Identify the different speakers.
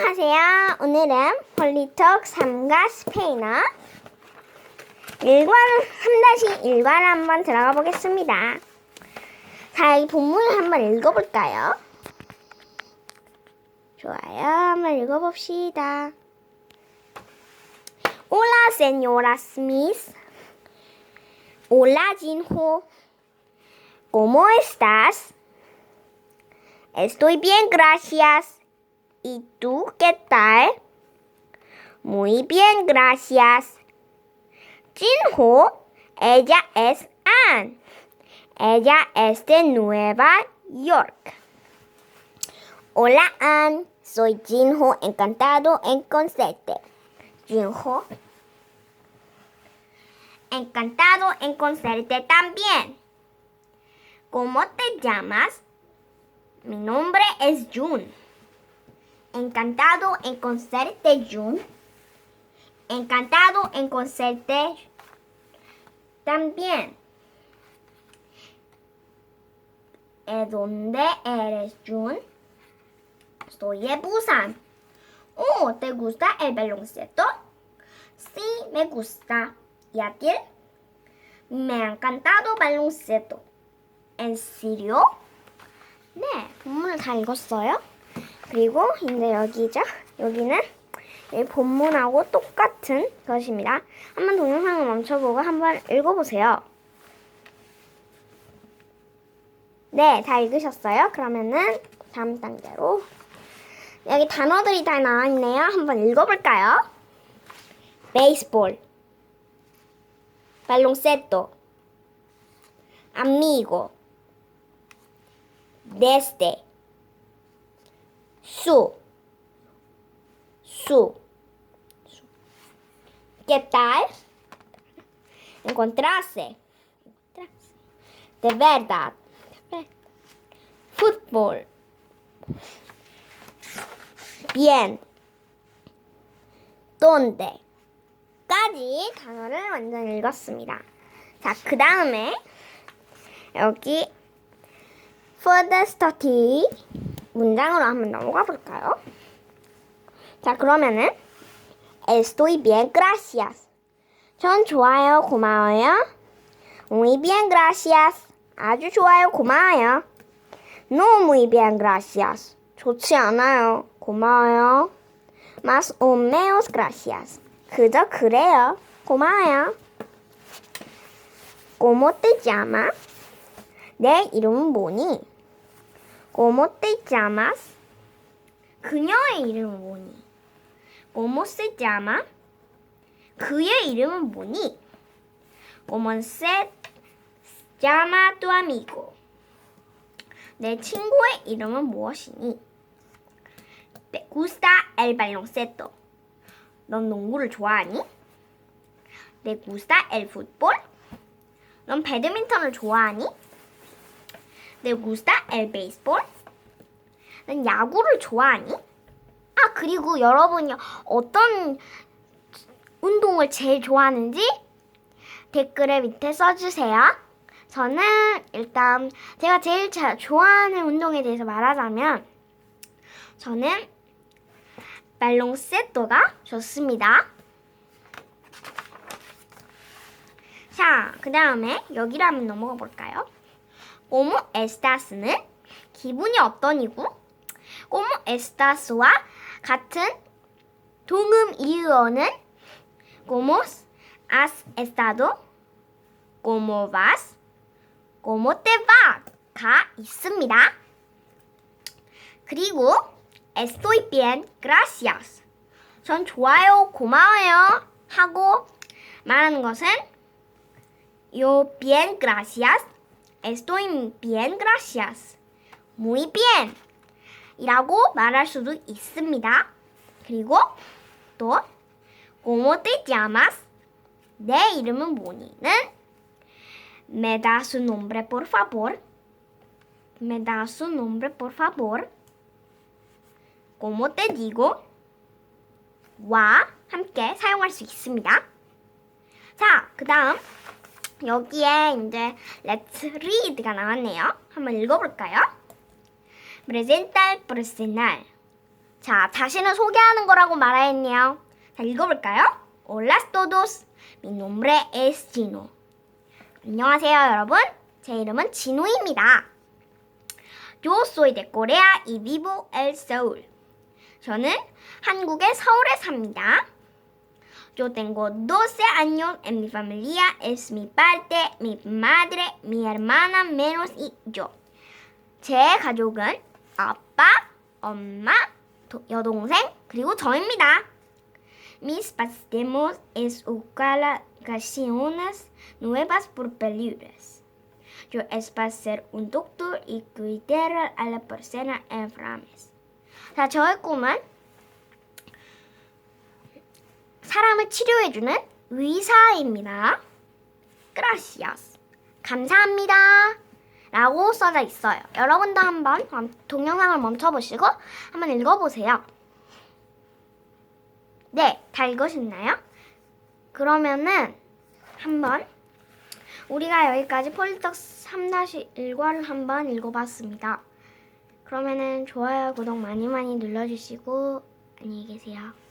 Speaker 1: 안녕하세요. 오늘은 폴리톡 3과 스페인어 1관, 3-1관을 한번 들어가 보겠습니다. 자, 이 본문을 한번 읽어볼까요? 좋아요. 한번 읽어봅시다. Hola, señora Smith. Hola, Jinho. ¿Cómo estás? Estoy bien, gracias. ¿Y tú qué tal? Muy bien, gracias. Jinho, ella es Anne. Ella es de Nueva York. Hola, Anne. Soy Jinho, encantado en conocerte. Jinho. Encantado en conocerte también. ¿Cómo te llamas? Mi nombre es Jun. Encantado en conocerte, Jun. Encantado en conocerte también. ¿De dónde eres, Jun? Estoy en Busan. Oh, ¿te gusta el baloncesto? Sí, me gusta. ¿Y a ti? Me ha encantado baloncesto. ¿En serio? 네, 본문을 다 읽었어요. 그리고 이제 여기죠. 여기는 이 본문하고 똑같은 것입니다. 한번 동영상을 멈춰보고 한번 읽어보세요. 네, 다 읽으셨어요? 그러면은 다음 단계로 여기 단어들이 다 나와 있네요. 한번 읽어볼까요? 베이스볼, amigo, desde, su, su, su. ¿Qué tal? Encontrarse. De verdad. Fútbol. Bien. ¿Dónde? 까지 단어를 완전 읽었습니다. 자, 그 다음에 여기 further study 문장으로 한번 넘어가 볼까요? 자, 그러면은 estoy bien, gracias. 전 좋아요, 고마워요. muy bien, gracias. 아주 좋아요, 고마워요. no muy bien, gracias. 좋지 않아요, 고마워요. más o menos, gracias. 그저 그래요, 고마워요. ¿Cómo te llamas? 내 이름은 뭐니? ¿Cómo te llamas? 그녀의 이름은 뭐니? ¿Cómo se llama? 그의 이름은 뭐니? ¿Cómo se llama tu amigo? 내 친구의 이름은 무엇이니? ¿Te gusta el baloncesto? 넌 농구를 좋아하니? ¿Te gusta el fútbol? 넌 배드민턴을 좋아하니? ¿Te gusta el béisbol? 넌 야구를 좋아하니? 아, 그리고 여러분이 어떤 운동을 제일 좋아하는지 댓글에 밑에 써주세요. 저는 일단 제가 제일 자, 좋아하는 운동에 대해서 말하자면 저는 발롱세토가 좋습니다. 자, 그 다음에 여기로 한번 넘어가 볼까요? 꼬모 에스타스는 기분이 어떠니고? 꼬모 에스타스와 같은 동음 이어는 꼬모 아스 에스타도 꼬모 바스 꼬모 테바가 있습니다. 그리고 estoy bien, gracias. 전 좋아요, 고마워요 하고 말하는 것은 yo bien, gracias. Estoy bien, gracias. Muy bien. 이라고 말할 수도 있습니다. 그리고 또 ¿Cómo te llamas? 내 이름은 뭐니는 Me da su nombre, por favor. Me da su nombre, por favor. ¿Cómo te digo? 와 함께 사용할 수 있습니다. 자, 그 다음 여기에 이제 let's read가 나왔네요. 한번 읽어볼까요? El personal. 자, 자신을 소개하는 거라고 말하였네요. 자, 읽어볼까요? Hola todos. Mi nombre es Gino. 안녕하세요, 여러분. 제 이름은 진우입니다. Yo soy de Corea y vivo en Seoul. 저는 한국의 서울에 삽니다. Yo tengo 12 años en mi familia. Es mi parte, mi madre, mi hermana, menos y yo. 제 가족은 아빠, 엄마, 도- 여동생, 그리고 저입니다. Mis pasemos es buscar ocasiones nuevas por peligros. Yo es para ser un doctor y cuidar a la persona enfermas. 자, 저의 꿈은 사람을 치료해주는 의사입니다. Gracias. 감사합니다. 라고 써져 있어요. 여러분도 한번 음, 동영상을 멈춰보시고 한번 읽어보세요. 네, 다 읽으셨나요? 그러면은 한번 우리가 여기까지 폴리떡 3-1과를 한번 읽어봤습니다. 그러면은 좋아요, 구독 많이 많이 눌러주시고 안녕히 계세요.